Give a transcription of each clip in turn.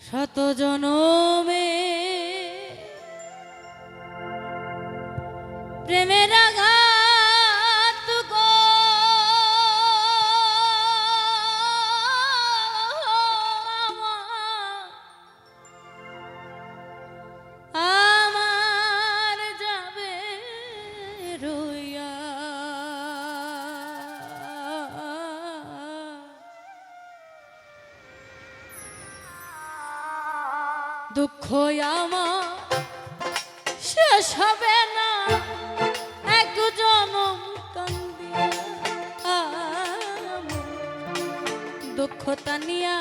শত জনমে আমার শেষ হবে না। এক জনম দুঃখ তানিয়া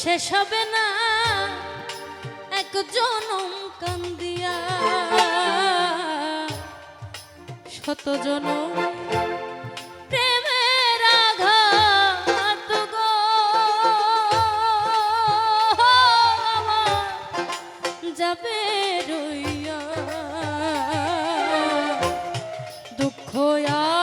শেষ হবে না। এক জনম কান্দিয়া শত জনম দুঃখ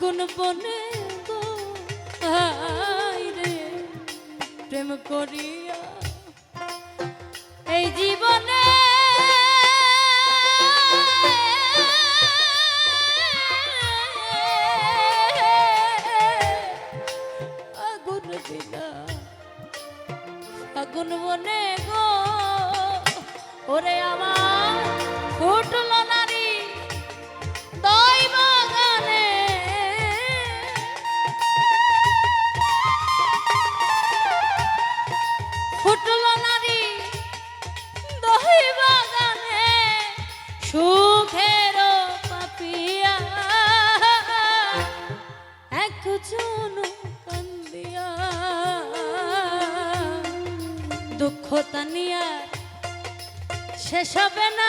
ফাগুন বনে গো রে, প্রেম করিয়া। এই জীবনে আগুন দিলা। আগুন বনে গো, ওরে আমার শেষ হবে না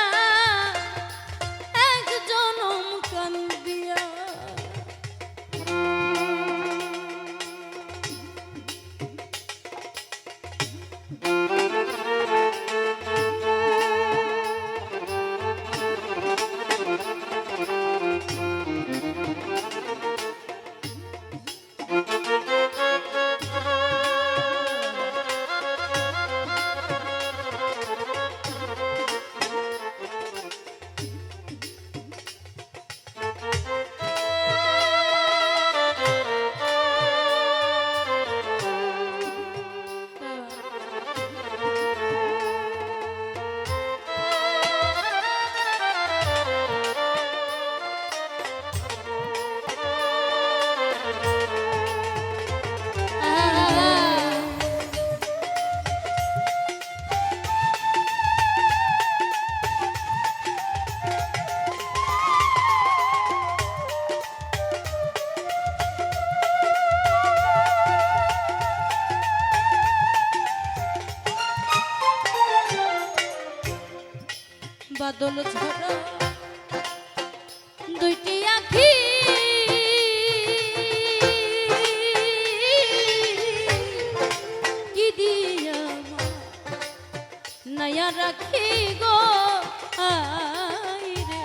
বাদল ঝরা। দুইটি আখি। কি দিয়া নয়া রাখি গো? রে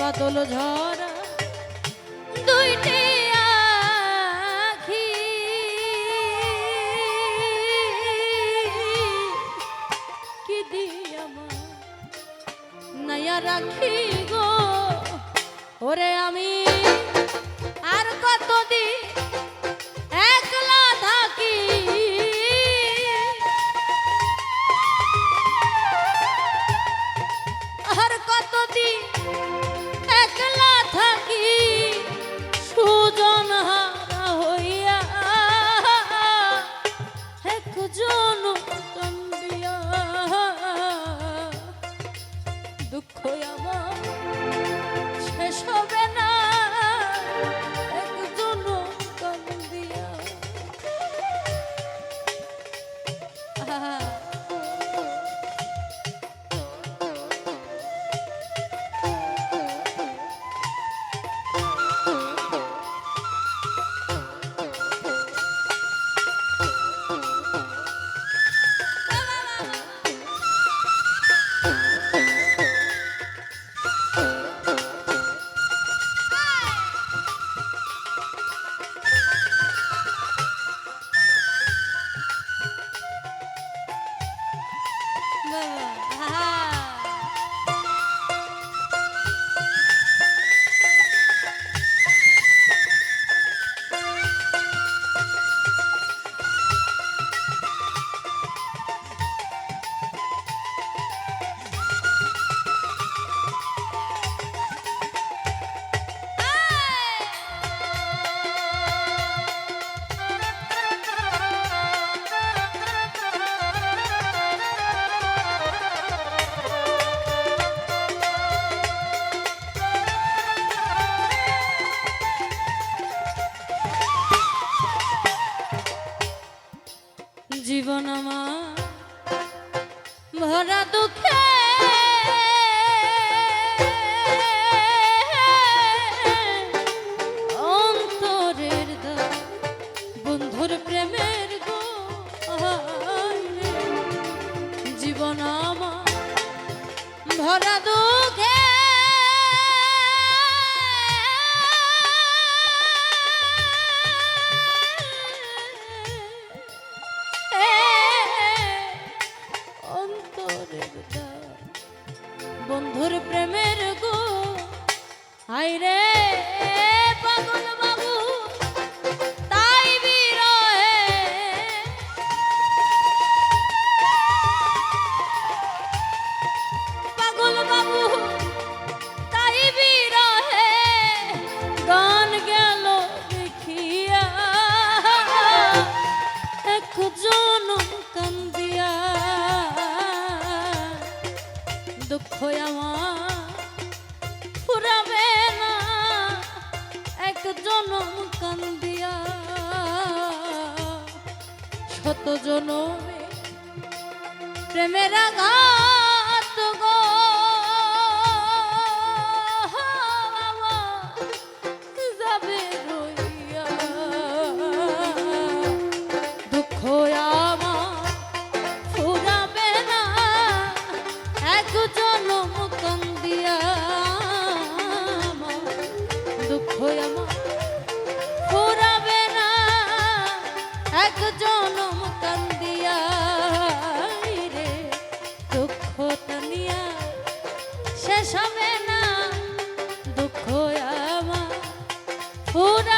বাদল ঝরা। দুইটি amor é a minha. জনমে প্রেমের আঘাত। শেষ